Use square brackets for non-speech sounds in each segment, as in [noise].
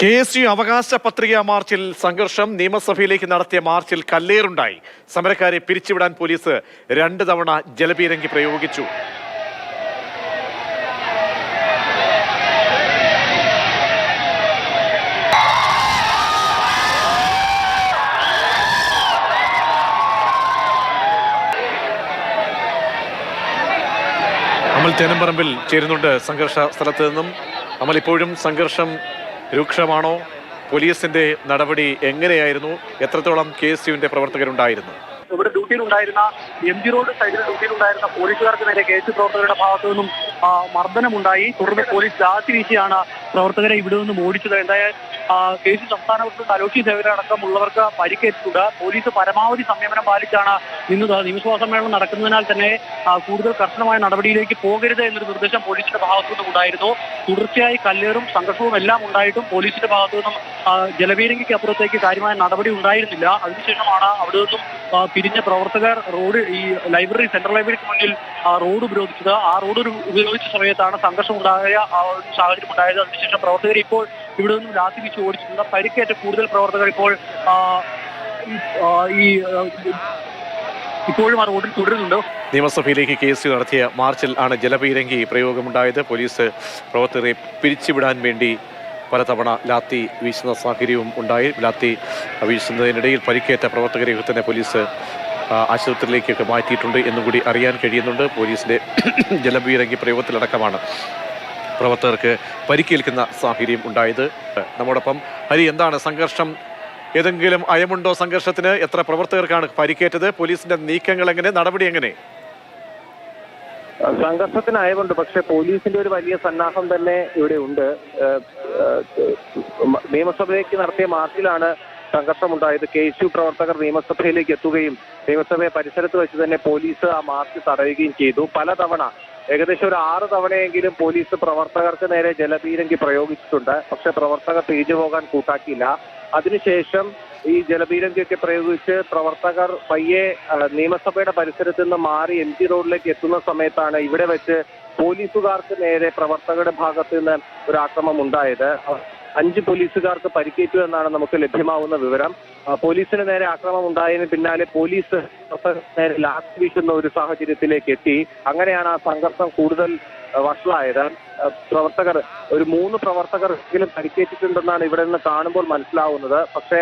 K S U അവകാശ പത്രിക മാർച്ചിൽ സംഘർഷം നിയമസഭയിലേക്ക് നടത്തിയ മാർച്ചിൽ കല്ലേറുണ്ടായി. സമരക്കാരെ പിരിച്ചുവിടാൻ പോലീസ് രണ്ട് തവണ ജലപീരങ്കി പ്രയോഗിച്ചു. നമ്മൾ തേനമ്പറമ്പിൽ ചേരുന്നുണ്ട് സംഘർഷ സ്ഥലത്ത് നിന്നും. നമ്മൾ ഇപ്പോഴും സംഘർഷം രൂക്ഷമാണോ? പോലീസിന്റെ നടപടി എങ്ങനെയായിരുന്നു? എത്രത്തോളം കെ എസ് യുവിന്റെ പ്രവർത്തകരുണ്ടായിരുന്നു? ഇവിടെ ഡ്യൂട്ടിയിലുണ്ടായിരുന്ന എം ജി റോഡ് സൈഡിൽ ഡ്യൂട്ടിയിലുണ്ടായിരുന്ന പോലീസുകാർക്ക് നേരെ കെ എസ് പ്രവർത്തകരുടെ ഭാഗത്തു നിന്നും മർദ്ദനമുണ്ടായി. തുടർന്ന് പോലീസ് ലാത്തി വീശിയാണ് പ്രവർത്തകരെ ഇവിടെ നിന്നും ഓടിച്ചത് എന്തായാലും കേസ് സംസ്ഥാന പ്രസിഡന്റ് അലോഷി ദേവരടക്കമുള്ളവർക്ക് പരിക്കേറ്റിട്ടുണ്ട്. പോലീസ് പരമാവധി സംയമനം പാലിച്ചാണ് ഇന്ന് നിയമസഭാ സമ്മേളനം നടക്കുന്നതിനാൽ തന്നെ കൂടുതൽ കർശനമായ നടപടിയിലേക്ക് പോകരുത് എന്നൊരു നിർദ്ദേശം പോലീസിന്റെ ഭാഗത്തു നിന്നും ഉണ്ടായിരുന്നു തുടർച്ചയായി കല്ലേറും സംഘർഷവും എല്ലാം ഉണ്ടായിട്ടും പോലീസിന്റെ ഭാഗത്തു നിന്നും ജലപീരങ്കിക്ക് അപ്പുറത്തേക്ക് കാര്യമായ നടപടി ഉണ്ടായിരുന്നില്ല. അതിനുശേഷമാണ് അവിടെ നിന്നും പിരിഞ്ഞ പ്രവർത്തകർ റോഡ് ഈ ലൈബ്രറി സെൻട്രൽ ലൈബ്രറിക്ക് മുന്നിൽ റോഡ് ഉപരോധിച്ചത്. ആ റോഡ് ഉപയോഗിച്ച സമയത്താണ് സംഘർഷം ഉണ്ടായ സാഹചര്യം ഉണ്ടായത്. അതിനുശേഷം പ്രവർത്തകർ ഇപ്പോൾ ഇവിടെ നിന്നും ലാത്തി വീശി ഓടിച്ചിട്ടുണ്ട്. പരിക്കേറ്റ കൂടുതൽ പ്രവർത്തകർ ഇപ്പോൾ ഈ- ഇപ്പോഴും ആ റോഡിൽ തുടരുന്നുണ്ട്. നിയമസഭയിലേക്ക് കേസ് നടത്തിയ മാർച്ചിൽ ആണ് ജലപീരങ്കി പ്രയോഗമുണ്ടായത്. പോലീസ് പ്രവർത്തകരെ പിരിച്ചുവിടാൻ വേണ്ടി പലതവണ ലാത്തി വീശുന്ന സാഹചര്യവും ഉണ്ടായി. ലാത്തി വീശുന്നതിനിടയിൽ പരിക്കേറ്റ പ്രവർത്തകരെ തന്നെ പോലീസ് ആശുപത്രിയിലേക്കൊക്കെ മാറ്റിയിട്ടുണ്ട് എന്നും കൂടി അറിയാൻ കഴിയുന്നുണ്ട്. പോലീസിന്റെ [clears throat] ജലബീരങ്കി പ്രയോഗത്തിലടക്കമാണ് പ്രവർത്തകർക്ക് പരിക്കേൽക്കുന്ന സാഹചര്യം ഉണ്ടായത്. നമ്മോടൊപ്പം ഹരി എന്താണ് സംഘർഷം? ഏതെങ്കിലും അയമുണ്ടോ സംഘർഷത്തിന്? എത്ര പ്രവർത്തകർക്കാണ് പരിക്കേറ്റത്? പോലീസിന്റെ നീക്കങ്ങൾ എങ്ങനെ നടപടി എങ്ങനെ? സംഘർഷത്തിന് അയവുണ്ട് പക്ഷെ പോലീസിന്റെ ഒരു വലിയ സന്നാഹം തന്നെ ഇവിടെ ഉണ്ട്. നിയമസഭയിലേക്ക് നടത്തിയ മാർച്ചിലാണ് സംഘർഷമുണ്ടായത്. കെ എസ് യു പ്രവർത്തകർ നിയമസഭയിലേക്ക് എത്തുകയും നിയമസഭയെ പരിസരത്ത് വെച്ച് തന്നെ പോലീസ് ആ മാർച്ച് തടയുകയും ചെയ്തു. പലതവണ ഏകദേശം ഒരു ആറ് തവണയെങ്കിലും പോലീസ് പ്രവർത്തകർക്ക് നേരെ ജലപീരങ്കി പ്രയോഗിച്ചിട്ടുണ്ട്. പക്ഷെ പ്രവർത്തകർ തിരിഞ്ഞു പോകാൻ കൂട്ടാക്കിയില്ല. അതിനുശേഷം ഈ ജലപീരങ്കിയൊക്കെ പ്രയോഗിച്ച് പ്രവർത്തകർ പയ്യെ നിയമസഭയുടെ പരിസരത്ത് നിന്ന് മാറി എം ജി റോഡിലേക്ക് എത്തുന്ന സമയത്താണ് ഇവിടെ വെച്ച് പോലീസുകാർക്ക് നേരെ പ്രവർത്തകരുടെ ഭാഗത്ത് നിന്ന് ഒരു ആക്രമം ഉണ്ടായത്. അഞ്ച് പോലീസുകാർക്ക് പരിക്കേറ്റു എന്നാണ് നമുക്ക് ലഭ്യമാവുന്ന വിവരം. പോലീസിന് നേരെ ആക്രമണം ഉണ്ടായതിന് പിന്നാലെ പോലീസ് നേരെ ലാത്തി വീശുന്ന ഒരു സാഹചര്യത്തിലേക്ക് എത്തി. അങ്ങനെയാണ് ആ സംഘർഷം കൂടുതൽ വഷളായത്. പ്രവർത്തകർ ഒരു മൂന്ന് പ്രവർത്തകർ എങ്കിലും പരിക്കേറ്റിട്ടുണ്ടെന്നാണ് ഇവിടെ നിന്ന് കാണുമ്പോൾ മനസ്സിലാവുന്നത്. പക്ഷേ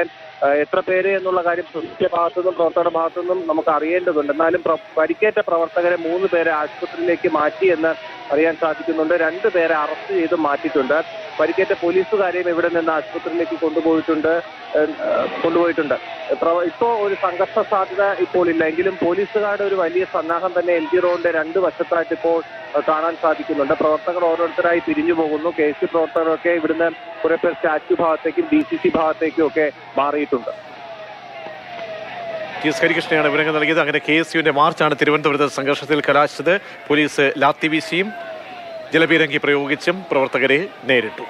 എത്ര പേര് എന്നുള്ള കാര്യം പോലീസിന്റെ ഭാഗത്തുനിന്നും പ്രവർത്തകരുടെ ഭാഗത്തുനിന്നും നമുക്ക് അറിയേണ്ടതുണ്ട്. എന്നാലും പരിക്കേറ്റ പ്രവർത്തകരെ മൂന്ന് പേരെ ആശുപത്രിയിലേക്ക് മാറ്റി എന്ന് അറിയാൻ സാധിക്കുന്നുണ്ട്. രണ്ട് പേരെ അറസ്റ്റ് ചെയ്ത് മാറ്റിയിട്ടുണ്ട്. പരിക്കേറ്റ പോലീസുകാരെയും ഇവിടെ നിന്ന് ആശുപത്രിയിലേക്ക് കൊണ്ടുപോയിട്ടുണ്ട് കൊണ്ടുപോയിട്ടുണ്ട്. ഇപ്പോ ഒരു സംഘർഷ സാധ്യത ഇപ്പോൾ ഇല്ല. എങ്കിലും പോലീസുകാരുടെ ഒരു വലിയ സന്നാഹം തന്നെ എൽ ജി റോഡിന്റെ രണ്ട് വശത്തായിട്ട് ഇപ്പോൾ കാണാൻ സാധിക്കുന്നുണ്ട്. പ്രവർത്തകർ ഓരോരുത്തരായി പിരിഞ്ഞു പോകുന്നു. കെ എസ് പ്രവർത്തകരൊക്കെ ഇവിടുന്ന് കുറെ പേർ സ്റ്റാച്യു ഭാഗത്തേക്കും ഡി സി സി ഭാഗത്തേക്കും ഒക്കെ മാറിയിട്ടുണ്ട്. ടി എസ് ഹരികൃഷ്ണയാണ് വിവരങ്ങൾ നൽകിയത്. അങ്ങനെ കെ എസ് യുവിന്റെ മാർച്ചാണ് തിരുവനന്തപുരത്ത് സംഘർഷത്തിൽ കലാശിച്ചത്. പോലീസ് ലാത്തി വീശിയും ജലപീരങ്കി പ്രയോഗിച്ചും പ്രവർത്തകരെ നേരിട്ടു.